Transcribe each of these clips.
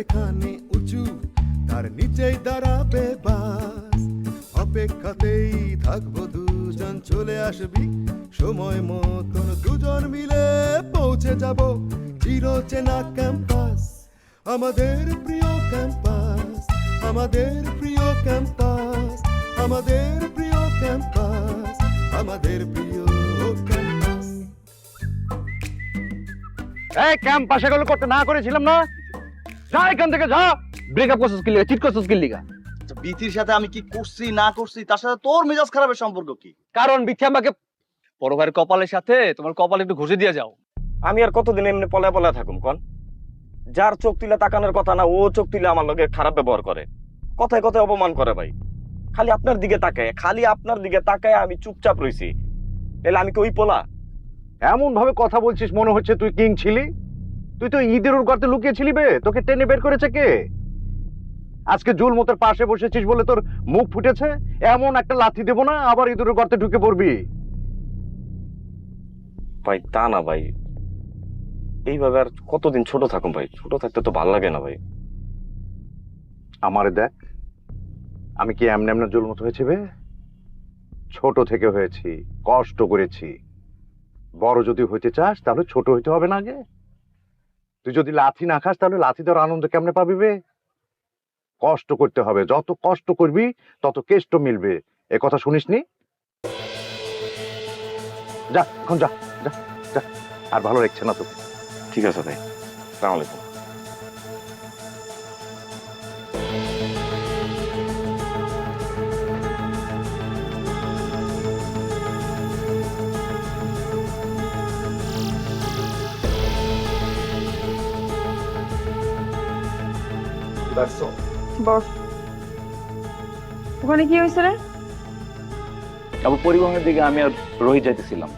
এখানে উঁচু, তার নিচেই দাঁড়াবে বাস। অপেক্ষাতেই থাকব দুজন, চলে আসবি। সময় মতন দুজন মিলে পৌঁছে যাব চির চেনা ক্যাম্পাস। আমাদের প্রিয় ক্যাম্পাস, আমাদের প্রিয় ক্যাম্পাস, আমাদের প্রিয় ক্যাম্পাস, আমাদের প্রিয় ক্যাম্পাস। এই ক্যাম্পাসে গেলে করতে না করেছিলাম না? যা এখান থেকে যা। ব্রেকআপ করছিস কি লিগা চিট করছিস কি লিগা আচ্ছা, বিথির সাথে আমি কি করছি না করছি তার সাথে তোর মেজাজ খারাপের সম্পর্ক কি? কারণ বিথি আমাকে বড় ভাইয়ের কপালের সাথে তোমার কপাল একটু ঘষে দিয়ে যাও। আমি আর কতদিন এমনি পলা পলা থাকুম কন? যার চোখ তুলে তাকানোর কথা না ও চোখ তুলে আমার লগে খারাপ ব্যবহার করে। কথায় কথায় অপমান করে ভাই। খালি আপনার দিকে তাকায় খালি আপনার দিকে তাকায় আমি চুপচাপ রইছি। এলে আমি কি ওই পোলা? এমন ভাবে কথা বলছিস মনে হচ্ছে তুই কিং ছিলি? তুই তো ঈদের ওর গর্তে লুকিয়েছিলি বে তোকে টেনে বের করেছে কে? আজকে জুল মতের পাশে বসেছিস বলে তোর মুখ ফুটেছে এমন একটা লাথি দেবো না আবার ইঁদুরের গর্তে ঢুকে পড়বি। ভাই তা না ভাই। এইভাবে আর কতদিন ছোট থাকুম ভাই? ছোট থাকতে তো ভালো লাগে না ভাই। আমারে দেখ আমি কি এমনি এমনি জুল মতো হয়েছে বে? ছোট থেকে হয়েছি কষ্ট করেছি। বড় যদি হইতে চাস তাহলে ছোট হইতে হবে না আগে। তুই যদি লাথি না খাস, তাহলে লাথি দেওয়ার আনন্দ কেমনে পাবি বে? কষ্ট করতে হবে। যত কষ্ট করবি, তত কেষ্ট মিলবে। এ কথা শুনিস নি যা, এখন যা যা যা। আর ভালো লাগছে না তো। ঠিক আছে ভাই। সালাম বস। ওখানে কি হয়েছে রে? তারপর পরিবহনের দিকে আমি আর রোহিত যাইতেছিলাম।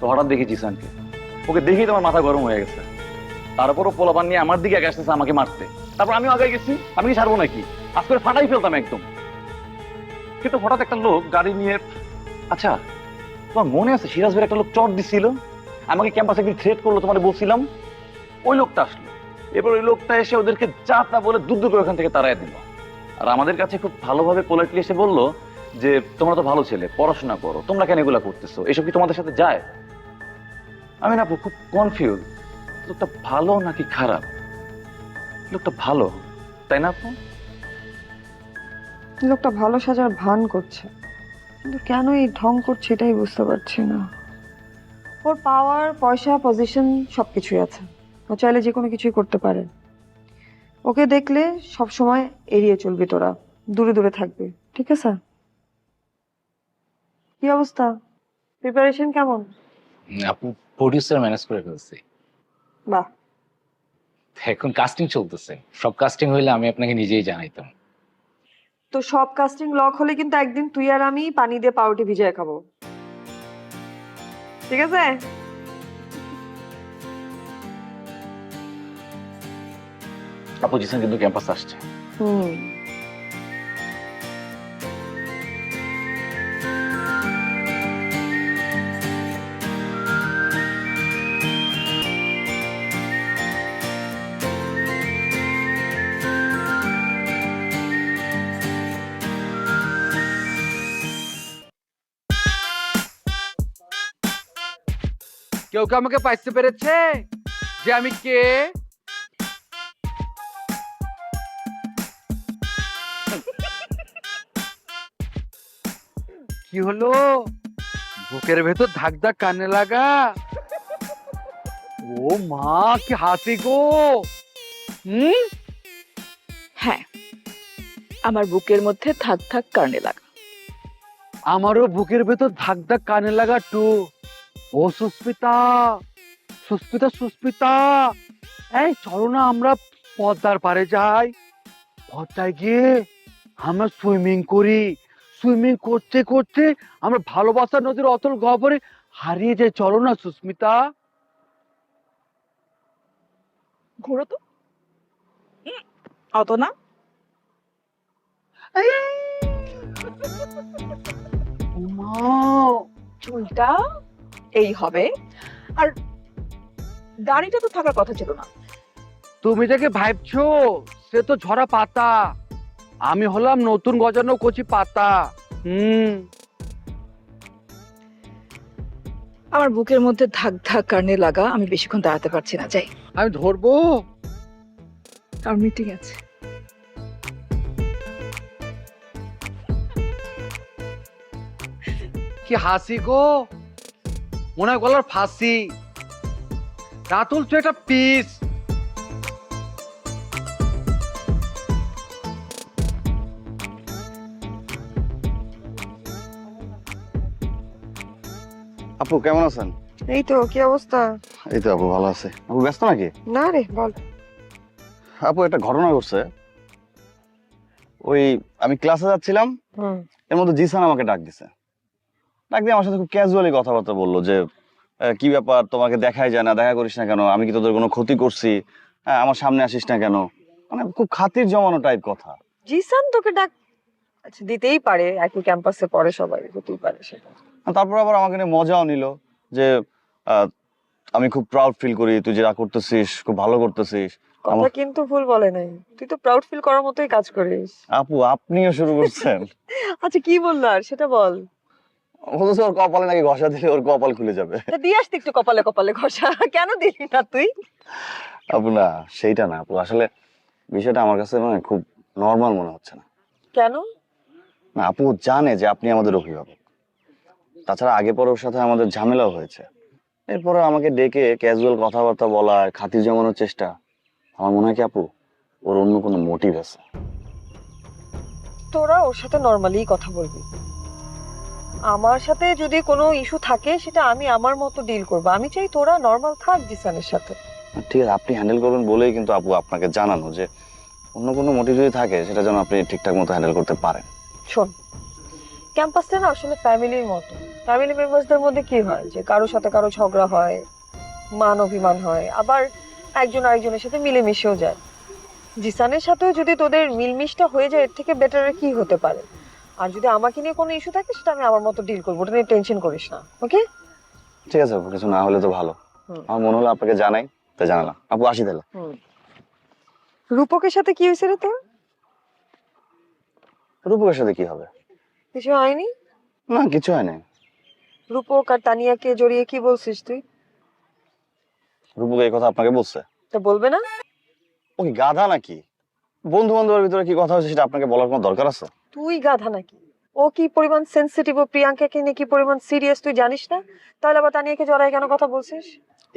তো হঠাৎ দেখি জিসানকে। ওকে দেখেই তোমার মাথা গরম হয়ে গেছে। তারপরও পোলাপান নিয়ে আমার দিকে আগে আসতেছে আমাকে মারতে। তারপর আমিও আগে গেছি। আমি কি ছাড়বো নাকি? আজ করে ফাটাই ফেলতাম একদম। কিন্তু হঠাৎ একটা লোক গাড়ি নিয়ে আচ্ছা তোমার মনে আছে সিরাজ ভাইয়ের একটা লোক চট দিছিল? আমাকে ক্যাম্পাসে একদিন থ্রেট করল তোমার বলছিলাম? ওই লোকটা আসলো। এবার ওই লোকটা এসে ওদেরকে যা তা বলে দূর করে ওখান থেকে তাড়াই দিল। আর আমাদের কাছে খুব ভালোভাবে পোলাইটলি এসে বলল যে, তোমরা তো ভালো ছেলে, পড়াশোনা করো, তোমরা কেন এগুলা করতেছো? এসব কি তোমাদের সাথে যায়? আমি না খুব কনফিউজ লোকটা ভালো নাকি খারাপ? লোকটা ভালো, তাই না আপু? লোকটা ভালো সাজার ভান করছে। কিন্তু কেন এই ঢং করছে এটাই বুঝতে পারছি না। ওর পাওয়ার পয়সা পজিশন সব কিছুই আছে। ও চাইলে যে কোনো কিছুই করতে পারে। ওকে দেখলে সব সময় এড়িয়ে চলবি তোরা দূরে দূরে থাকবি ঠিক আছে? কি অবস্থা? প্রিপারেশন কেমন? আপু প্রডিউসার ম্যানেজ করে ফেলছি। বাহ। এখন কাস্টিং চলতেছে। সব কাস্টিং হইলে আমি আপনাকে নিজেই জানাইতাম। তো সব কাস্টিং লক হলে কিন্তু একদিন তুই আর আমি পানি দিয়ে পাউরুটি ভিজায় খাব। ঠিক আছে? আপু জিসান কিন্তু ক্যাম্পাস আসছে হুম কেউ কি আমাকে পাইতে পেরেছে? যে আমি কে? কি হলো? বুকের ভেতর ধাক ধাক কানে লাগা? ও মা কি হাসি গো! হুম? হ্যাঁ আমার বুকের মধ্যে থাক থাক কারণে লাগা। আমারও বুকের ভেতর ধাক ধাক কানে লাগা টু। ও সুস্মিতা সুস্মিতা সুস্মিতা! এই চলো না আমরা পদ্মার পারে যাই। পদ্মায় গিয়ে আমরা সুইমিং করি। সুইমিং করতে করতে আমরা ভালোবাসার নদীর অতল গহ্বরে হারিয়ে যাই। চলো না সুস্মিতা। ঘোরো তো। অত না। চুলটা এই হবে। আর দাড়িটা তো থাকার কথা ছিল না। তুমি যাকে ভাবছ? সে তো ঝরা পাতা। আমি হলাম নতুন গজানো কচি পাতা। হুম। আমার বুকের মধ্যে ধাক ধাক কারণে লাগা আমি বেশিক্ষণ দাঁড়াতে পারছি না যাই। আমি ধরবো? আর মিটিং আছে। কি হাসি গো? মনে হয় গলার ফাঁসি। রাতুল তুই একটা পিস। আপু কেমন আছেন? এই তো কি অবস্থা? এই তো আপু ভালো আছে। আপু ব্যস্ত নাকি? না রে বল। আপু একটা ঘটনা ঘটছে। ওই আমি ক্লাসে যাচ্ছিলাম হুম। এর মধ্যে জিসান আমাকে ডাক দিছে। ডাক দিয়ে আমার সাথে খুব ক্যাজুয়ালি কথাবার্তা বলল যে কি ব্যাপার? তোমাকে দেখাই যায় না দেখা করিস না কেন? আমি কি তোদের কোনো ক্ষতি করছি? হ্যাঁ আমার সামনে আসিস না কেন? মানে খুব খাতির জমানো টাইপ কথা। জিসান তোকে ডাক আচ্ছা দিতেই পারে একই ক্যাম্পাসে পড়ে সবাই হতেই পারে সেটা। তারপর আবার আমাকে নিয়ে মজাও নিল যে আমি খুব প্রাউড ফিল করি তুই যেটা করতেছিস খুব ভালো করতেছিস। কথা কিন্তু ভুল বলে নাই। তুই তো প্রাউড ফিল করার মতোই কাজ করিস। আপু আপনিও শুরু করছেন। আচ্ছা কি বলল আর? সেটা বল। ওর কপালে নাকি ঘষা দিলে ওর কপাল খুলে যাবে। দিয়ে আসতে একটু কপালে কপালে ঘষা। কেন দিলি না তুই? আপু না সেইটা না আপু। আসলে বিষয়টা আমার কাছে মানে খুব নর্মাল মনে হচ্ছে না। কেন? না আপু জানে যে আপনি আমাদের অভিভাবক। তাছাড়া আগে পরে ওর সাথে আমাদের ঝামেলাও হয়েছে। এরপরে আমাকে ডেকে ক্যাজুয়াল কথাবার্তা বলা আর খাতির জমানোর চেষ্টা আমার মনে হয় কি আপু ওর অন্য কোনো মোটিভ আছে? তোরা ওর সাথে নর্মালি কথা বলবি। আমার সাথে যদি কোনো ইস্যু থাকে সেটা আমি আমার মতো ডিল করব। আমি চাই তোরা নর্মাল থাক জিসানের সাথে। ঠিক আছে আপনি হ্যান্ডেল করবেন বলেই কিন্তু আপু আপনাকে জানানো যে অন্য কোনো মোটিভ যদি থাকে সেটা যেন আপনি ঠিকঠাক মতো হ্যান্ডেল করতে পারেন। শোন ক্যাম্পাসটা না আসলে ফ্যামিলির মতো। ফ্যামিলি মেম্বারসদের মধ্যে কি হয়? যে কারোর সাথে কারও ঝগড়া হয় মান অভিমান হয় আবার একজন আরেকজনের সাথে মিলেমিশেও যায়। জিসানের সাথেও যদি তোদের মিলমিশটা হয়ে যায় এর থেকে বেটার কি হতে পারে? আর যদি আমাকে নিয়ে কোনো ইস্যু থাকে সেটা আমি আমার মতো ডিল করব। ওটা নিয়ে টেনশন করিস না ওকে ঠিক আছে আপু কিছু না হলে তো ভালো। আমার মনে হলো আপনাকে জানাই তাই জানালাম। আপু আসি তাহলে। রূপকের সাথে কি হয়েছে রে তোর? রূপকের সাথে কি হবে? কিছু হয়নি? না কিছু হয় না রূপক আর তানিয়াকে জড়িয়ে কি বলছিস তুই? রূপক এই কথা আপনাকে বলছে? তা বলবে না? ও কি গাধা নাকি? বন্ধু বান্ধবের ভিতরে কি কথা হচ্ছে সেটা আপনাকে বলার কোনো দরকার আছে? তুই গাধা নাকি? ও কি পরিমাণ সেন্সিটিভ ও প্রিয়াঙ্কাকে নিয়ে কি পরিমাণ সিরিয়াস তুই জানিস না? তাহলে আবার তানিয়াকে জড়ায় কেন কথা বলছিস?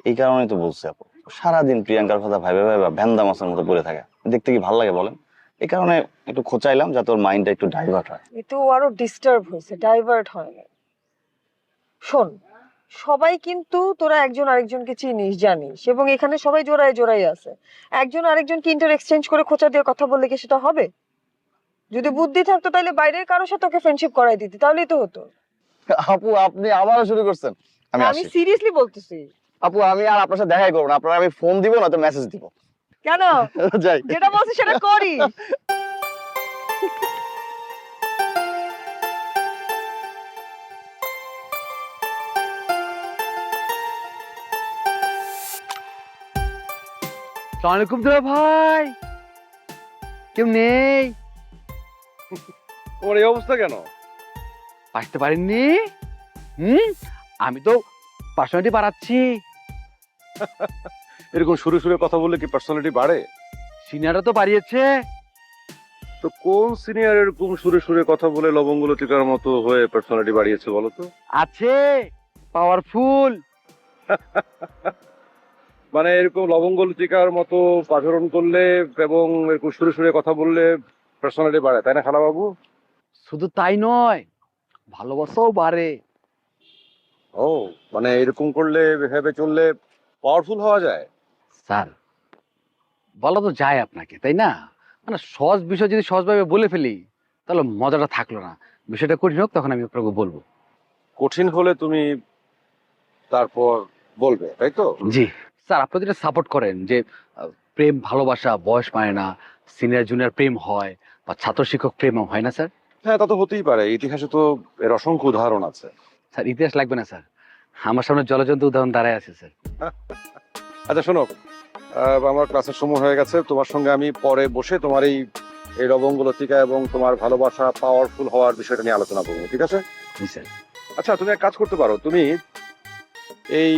এই কারণেই তো বলছে আপু। সারাদিন প্রিয়াঙ্কার কথা ভাইবে ভাইবে ভ্যান্দা মাছের মতো পড়ে থাকে। দেখতে কি ভালো লাগে বলেন? এই কারণে একটু খোঁচাইলাম যাতে ওর মাইন্ডটা একটু ডাইভার্ট হয়। এতে ও আরও ডিস্টার্ব হয়েছে ডাইভার্ট হয় না শোন সবাই কিন্তু তোরা একজন আরেকজনকে চিনিস জানিস এবং এখানে সবাই জোড়ায় জোড়াই আছে। একজন আরেকজনকে ইন্টার এক্সচেঞ্জ করে খোঁচা দিয়ে কথা বললে কি সেটা হবে? যদি বুদ্ধি থাকতো তাহলে বাইরের কারোর সাথে ওকে ফ্রেন্ডশিপ করাই দিতি তাহলেই তো হতো। আপু আপনি আবারও শুরু করছেন। আমি আমি সিরিয়াসলি বলতেছি। আপু আমি আর আপনার সাথে দেখাই করব না আপনার আমি ফোন দিব না তো মেসেজ দিব। কেন? যাই। যেটা বলছিস সেটা করি। সালামালাইকুম দুলা ভাই। কেউ নেই? তোমার এই অবস্থা কেন? আসতে পারেননি হুম? আমি তো পার্সোনালিটি বাড়াচ্ছি। এরকম সুরে সুরে কথা বললে কি পার্সোনালিটি বাড়ে? সিনিয়ররা তো বাড়িয়েছে। তো কোন সিনিয়র এরকম সুরে সুরে কথা বলে লবঙ্গ লতিকার মতো হয়ে পার্সোনালিটি বাড়িয়েছে বলো তো? আছে। পাওয়ারফুল মানে এরকম লবঙ্গ লতিকার মতো আচরণ করলে এবং এরকম সুরে সুরে কথা বললে পার্সোনালিটি বাড়ে তাই না খালা বাবু শুধু তাই নয় ভালোবাসাও বাড়ে। ও মানে এরকম করলে ভেবে চললে পাওয়ারফুল হওয়া যায়? স্যার বলা তো যায় আপনাকে তাই না? মানে সহজ বিষয় যদি সহজভাবে বলে ফেলি তাহলে মজাটা থাকল না। বিষয়টা কঠিন হোক তখন আমি আপনাকে বলব। কঠিন হলে তুমি তারপর বলবে তাই তো? জি। স্যার আপনি যেটা সাপোর্ট করেন যে প্রেম ভালোবাসা বয়স মানে না সিনিয়র জুনিয়র প্রেম হয় বা ছাত্র শিক্ষক প্রেম হয় না স্যার? হ্যাঁ তা তো হতেই পারে। ইতিহাসে তো এর অসংখ্য উদাহরণ আছে। স্যার ইতিহাস লাগবে না স্যার। আমার সামনে জলজন্ত উদাহরণ দাঁড়ায় আছে স্যার। আচ্ছা শোনো। আমার ক্লাসের সময় হয়ে গেছে। তোমার সঙ্গে আমি পরে বসে তোমার এই এই লবঙ্গলতিকা এবং তোমার ভালোবাসা পাওয়ারফুল হওয়ার বিষয়টা নিয়ে আলোচনা করব ঠিক আছে? আচ্ছা তুমি এক কাজ করতে পারো। তুমি এই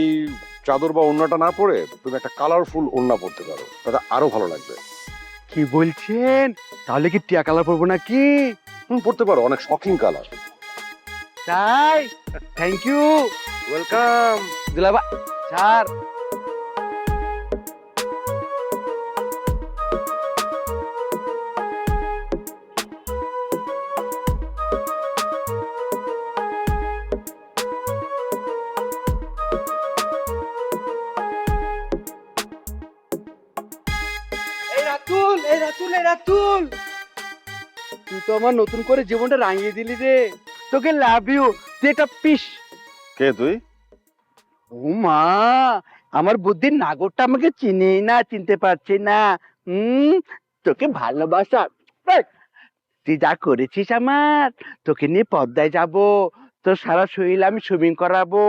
চাদর বা ওড়নাটা না পরে তুমি একটা কালারফুল ওড়না পরতে পারো। তাতে আরও ভালো লাগবে। কি বলছেন? তাহলে কি টিয়া কালার পরবো নাকি? তুমি পরতে পারো অনেক শকিং কালার তাই? থ্যাংক ইউ ওয়েলকাম দুলাবা স্যার আমার নতুন করে জীবনটা রাঙিয়ে দিলি রে। তোকে লাভ ইউ তুই একটা পিস কে তুই? ও মা আমার বুদ্ধির নাগরটা আমাকে চিনেই না চিনতে পারছে না। হুম তোকে ভালোবাসা। তুই যা করেছিস আমার তোকে নিয়ে পদ্মায় যাব। তোর সারা শরীর আমি সুইমিং করাবো।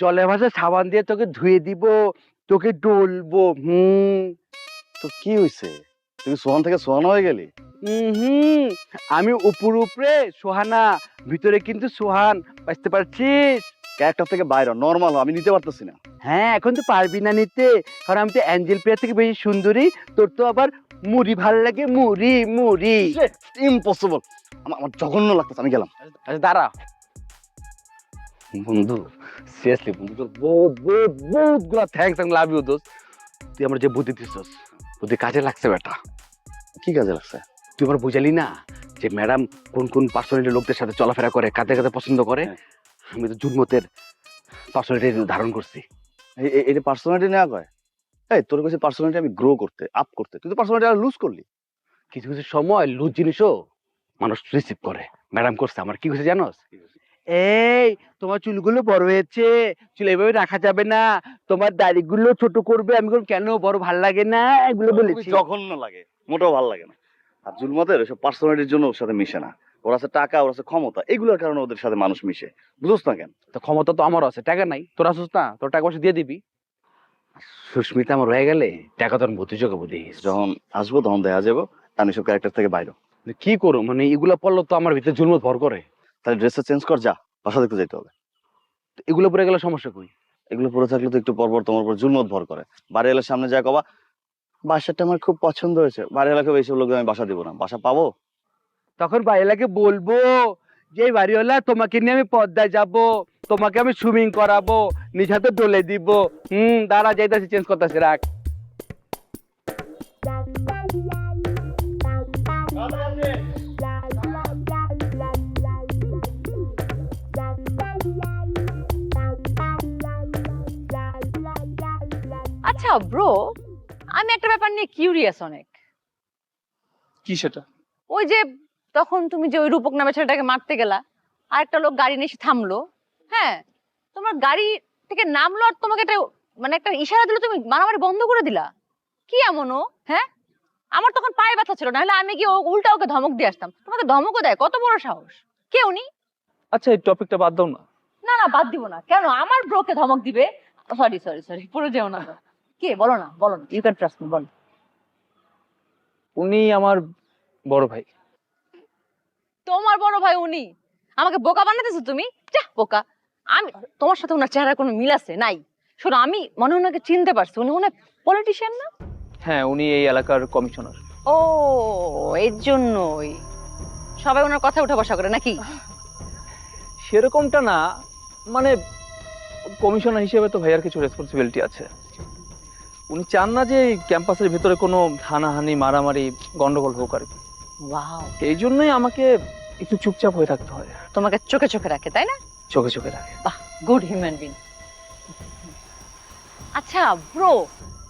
জলে ভাসা সাবান দিয়ে তোকে ধুয়ে দিব। তোকে ডলবো হুম। তো কি হয়েছে তুই সোহান থেকে সোহান হয়ে গেলি? হুম আমি উপর উপরে সোহানা ভিতরে কিন্তু সোহান বুঝতে পারছিস? ক্যারেক্টার থেকে বাইরে নর্মাল আমি নিতে পারতেছি না। হ্যাঁ এখন তো পারবি না নিতে কারণ আমি তো অ্যাঞ্জেল প্রিয়া থেকে বেশি সুন্দরী তোর তো আবার মুড়ি ভালো লাগে মুড়ি মুড়ি। ইম্পসিবল আমার জঘন্য লাগতেছে আমি গেলাম। আচ্ছা দাঁড়া। বন্ধু সিরিয়াসলি বন্ধু তোর বহুত বহুত বহুতগুলা থ্যাঙ্কস আমি লাভ ইউ দোস্ত। তুই আমার যে বুদ্ধি দিছিস বুদ্ধি কাজে লাগছে বেটা। কি কাজে লাগছে? তুই আমার বুঝালি না যে ম্যাডাম কোন কোন পার্সোনালিটি লোকদের সাথে চলাফেরা করে কাদের কাদের পছন্দ করে? হ্যাঁ। আমি তো জুনমতের পার্সোনালিটি ধারণ করছি। এটা পার্সোনালিটি নেওয়া কয়? এই তোর কাছে পার্সোনালিটি আমি গ্রো করতে আপ করতে। তুই তো পার্সোনালিটি আর লুজ করলি। কিছু কিছু সময় লুজ জিনিসও মানুষ রিসিভ করে। ম্যাডাম করছে আমার কি হয়েছে জানোস? এই তোমার চুলগুলো বড় হয়েছে চুল এভাবে রাখা যাবে না। তোমার দাড়িগুলো ছোট করবে। আমি বললাম কেন? বড় ভালো লাগে না? এগুলো বলেছি। জঘন্য লাগে মোটেও ভালো লাগে না। আর জুলমতের ওসব পার্সোনালিটির জন্য ওর সাথে মিশে না। ওর আছে টাকা ওর আছে ক্ষমতা এগুলোর কারণে ওদের সাথে মানুষ মিশে। বুঝোস না কেন? তো ক্ষমতা তো আমার আছে টাকা নাই। তোর আসুস না তোর টাকা পয়সা দিয়ে দিবি। সুস্মিতা আমার হয়ে গেলে টাকা তোর বুদ্ধি চোখে বুদ্ধি যখন আসব তখন দেখা যাব আমি সব ক্যারেক্টার থেকে বাইরে। কি করো? মানে এগুলো পড়ল তো আমার ভিতরে জুলমত ভর করে। তাহলে ড্রেসটা চেঞ্জ কর যা। বাসা দেখতে যেতে হবে। তো এগুলো পরে গেলে সমস্যা কই? এগুলো পরে থাকলে তো একটু পরপর তোমার উপর জুলমত ভর করে। বাড়ি এলার সামনে যা কবা বাসাটা আমার খুব পছন্দ হয়েছে। বাড়ি এলাকায় এইসব লোক আমি বাসা দিব না। বাসা পাবো? তখন বাইলাকে বলব যে এই বাড়িওয়ালা তোমাকে নিয়ে আমি পদ্মায় যাব তোমাকে আমি সুইমিং করাবো নিজ হাতে ডলে দিব। হুম দাঁড়া যাইতাছি চেঞ্জ করতেছি রাখ। আচ্ছা ব্রো আমি একটা ব্যাপার নিয়ে কিউরিয়াস অনেক। কি সেটা? ওই যে তখন তুমি যে ওই রূপক নামে ছেলেটাকে মারতে গেলা আর একটা লোক গাড়ি নিয়ে এসে থামলো। হ্যাঁ তোমার গাড়ি থেকে নামলো আর তোমাকে একটা মানে একটা ইশারা দিলো তুমি মারামারি বন্ধ করে দিলা? কি এমন ও? হ্যাঁ? আমার তখন পায়ে ব্যথা ছিল নাহলে আমি কি ও- উল্টা ওকে ধমক দিয়ে আসতাম। তোমাকে ধমকও দেয় কত বড় সাহস। কে উনি? আচ্ছা এই টপিকটা বাদ দাও না। না না বাদ দিব না। কেন? আমার ব্রোকে ধমক দিবে। সরি সরি সরি পুরো যেও না। কে? বলো না বলো না। ইউ ক্যান ট্রাস্ট মি বলো। উনি আমার বড় ভাই। তোমার বড় ভাই উনি? আমাকে বোকা বানাতেছো তুমি? যা বোকা। আমি তোমার সাথে ওনার চেহারা কোনো মিল আছে? নাই। শোনো আমি মনে হয় ওনাকে চিনতে পারছি। উনি মনে পলিটিশিয়ান না? হ্যাঁ উনি এই এলাকার কমিশনার ও এর জন্যই। সবাই ওনার কথা উঠা বসা করে নাকি? সেরকমটা না। মানে কমিশনার হিসেবে তো ভাইয়ার কিছু রেসপন্সিবিলিটি আছে। উনি চান না যে এই ক্যাম্পাসের ভিতরে কোনো হানাহানি মারামারি গন্ডগোল হোক আর কি। ওয়াও। এই জন্যই আমাকে একটু চুপচাপ হয়ে থাকতে হয়। তোমাকে চোখে চোখে রাখে তাই না? চোখে চোখে রাখে। গুড হিউম্যান বিং আচ্ছা ব্রো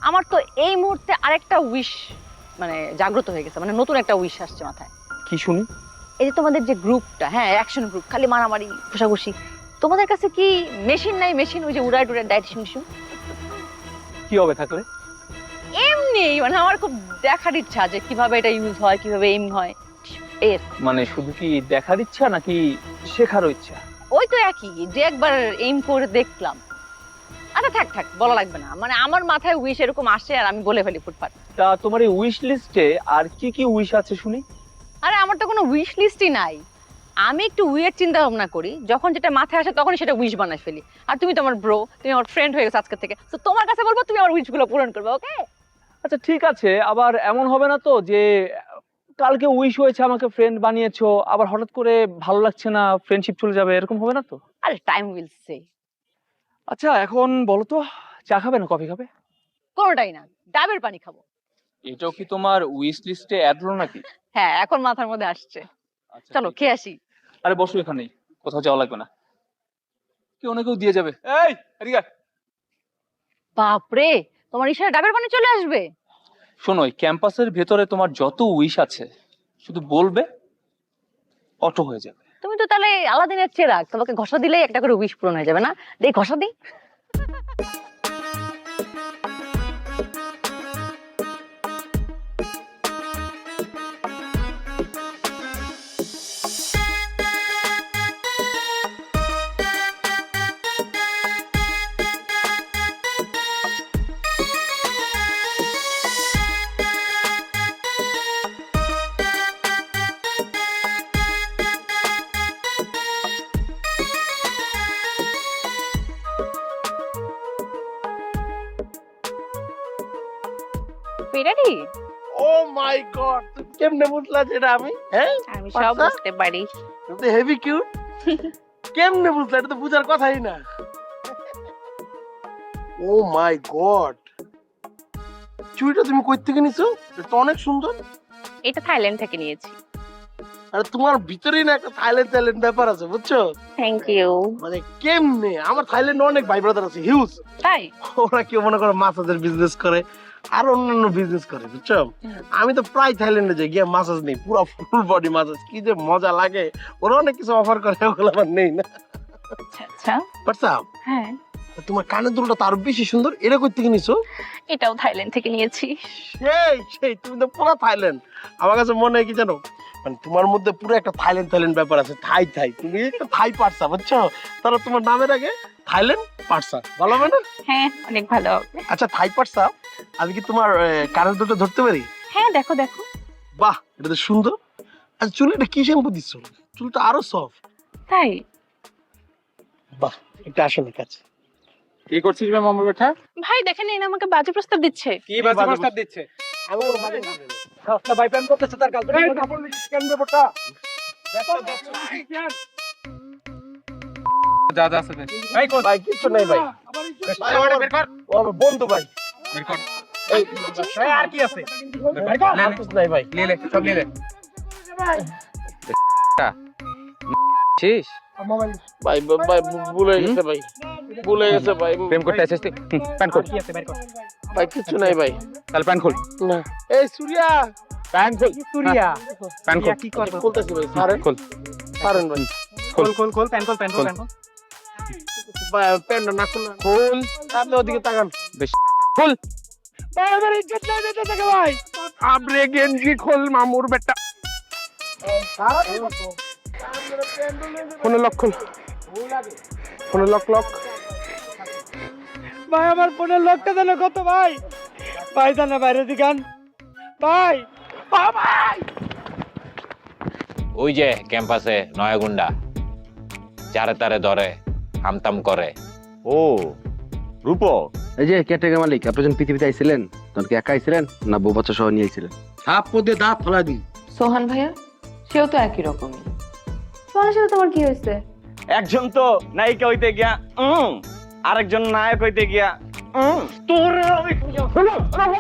আমার তো এই মুহূর্তে আরেকটা উইশ মানে জাগ্রত হয়ে গেছে মানে নতুন একটা উইশ আসছে মাথায়। কি শুনি? এই যে তোমাদের যে গ্রুপটা হ্যাঁ অ্যাকশন গ্রুপ খালি মারামারি ঘুষাঘুষি তোমাদের কাছে কি মেশিন নাই মেশিন ওই যে উড়ায় টুড়ায় ডাইটেশন মেশিন কি হবে থাকলে? এমনি মানে আমার খুব দেখার ইচ্ছা যে কীভাবে এটা ইউজ হয় কীভাবে এম হয়। এর। মানে শুধু কি দেখার ইচ্ছা নাকি শেখারও ইচ্ছা? ওই তো একই যে একবার এইম করে দেখলাম। আচ্ছা থাক থাক বলা লাগবে না। মানে আমার মাথায় উইশ এরকম আসে আর আমি বলে ফেলি ফুটফাট তা তোমার এই উইশ লিস্টে আর কি কি উইশ আছে শুনি? আরে আমার তো কোনো উইশ লিস্টই নাই। আমি একটু উইয়ের চিন্তা ভাবনা করি যখন যেটা মাথায় আসে তখন সেটা উইশ বানায় ফেলি। আর তুমি তোমার ব্রো তুমি আমার ফ্রেন্ড হয়ে গেছো আজকে থেকে। তো তোমার কাছে বলব তুমি আমার উইশগুলো পূরণ করবে ওকে আচ্ছা ঠিক আছে। আবার এমন হবে না তো যে কালকে উইশ হয়েছে আমাকে ফ্রেন্ড বানিয়েছো আবার হঠাৎ করে ভালো লাগছে না ফ্রেন্ডশিপ চলে যাবে এরকম হবে না তো? আরে টাইম উইল সে আচ্ছা এখন বলো তো চা খাবে না কফি খাবে? কোনোটাই না ডাবের পানি খাব। এটাও কি তোমার উইশ লিস্টে অ্যাড হলো নাকি? হ্যাঁ এখন মাথার মধ্যে আসছে। চলো খেয়ে আসি। আরে বসো এখানেই কোথাও যাওয়া লাগবে না। কেউ না কেউ দিয়ে যাবে। এই এদিকে। বাপরে তোমার ইশারা ডাবের পানি চলে আসবে? শোনো এই ক্যাম্পাসের ভেতরে তোমার যত উইশ আছে শুধু বলবে অটো হয়ে যাবে। তুমি তো তাহলে আলাদিনের চেরাগ তোমাকে ঘষা দিলেই একটা করে উইশ পূরণ হয়ে যাবে না? দেই ঘষা দিই ও মাই গড কেমনে বুঝলা যেটা আমি? হ্যাঁ? আমি সব বুঝতে পারি। তুমি হেভি কিউট কেমনে বুঝলা? এটা তো বুঝার কথাই না। ও মাই গড চুড়িটা তুমি কই থেকে নিছো? এটা তো অনেক সুন্দর। এটা থাইল্যান্ড থেকে নিয়েছি। আর তোমার ভিতরেই না একটা থাইল্যান্ড থাইল্যান্ড ব্যাপার আছে বুঝছ? থ্যাংক ইউ মানে কেমনে? আমার থাইল্যান্ডে অনেক ভাই ব্রাদার আছে হিউজ তাই? ওরা কেউ মনে করো মাসাজের বিজনেস করে। আর অন্যান্য বিজনেস করে বুঝছ? আমি তো প্রায় থাইল্যান্ডে যাই গিয়ে মাসাজ নেই পুরো ফুল বডি মাসাজ কি যে মজা লাগে। ওরা অনেক কিছু অফার করে ওগুলো আমার নেই না। আচ্ছা আচ্ছা। হ্যাঁ। তোমার কানের দুলটা তো আরও বেশি সুন্দর এরা করতে কিনিস নিছো? এটাও থাইল্যান্ড থেকে নিয়েছি। সেই সেই তুমি তো পুরো থাইল্যান্ড। আমার কাছে মনে হয় কি জানো? মানে তোমার মধ্যে পুরো একটা থাইল্যান্ড থাইল্যান্ড ব্যাপার আছে থাই থাই। তুমি একটা থাই পারসা বুঝছ? তাহলে তোমার নামের আগে থাইল্যান্ড পারসা ভালো হবে না? হ্যাঁ অনেক ভালো হবে। আচ্ছা থাই পারসা আমি কি তোমার কানের দুলটা ধরতে পারি? হ্যাঁ দেখো দেখো। বাহ এটা তো সুন্দর। আচ্ছা চুলে এটা কি শ্যাম্পু দিচ্ছ? চুলটা আরও সফট তাই? বাহ এটা আসলে কাছে। কি করছিস আমার বেটা? ভাই দেখেন এই আমাকে বাজে প্রস্তাব দিচ্ছে। কি বাজে প্রস্তাব দিচ্ছে? আমি ওর বাইপান করতেছে তার কাল কেন ব্যাপারটা যা যা আসবে এই কোন ভাই কিছু নাই ভাই। ভাই ওটা বের কর। ও আমার বন্ধু ভাই। বের কর। এই আর কি আছে? কর। আর কিছু নাই ভাই। লে সব লে শেষ ভাই ভাই ভুলে গেছে ভাই। ভুলে গেছে ভাই প্রেম করতে তুই? খোল। ভাই কিছু নাই ভাই। তাহলে প্যান খোল। না। এই সুরিয়া! প্যান খোল। সুরিয়া? প্যান খোল। কি বলতেছি ভাই সারেন। খোল। সারেন ভাই। খোল। খোল খোল প্যান খোল প্যান খোল না খোল। আপনি ওদিকে তাকান। বেশ। খোল। ভাই আমার ইজ্জত নাই দিতে থাকে ভাই। আপনি গেঞ্জি খোল মামুর বেটা। ফোনে লক খোল। ফোনে লক লক। ভাই আমার ফোনের লকটা দেন কত ভাই? ভাই জানা বাইরে দিকান ভাই ভাই! ওই যে ক্যাম্পাসে নয়াগুন্ডা চারে তারে ধরে হামতাম করে। ও রূপ এই যে কেটেগা মালিক আপনি যখন পৃথিবীতে আইছিলেন তখন কি একা আইছিলেন না বউ বাচ্চা সহ নিয়ে আইছিলেন? সাপ পদে দাঁত ফেলা দি সোহান ভাইয়া সেও তো একই রকমই। সোহানের সাথে তোমার কি হয়েছে? একজন তো নায়িকা হইতে গিয়া উম, আরেকজন নায়ক হইতে গিয়া তোর আমি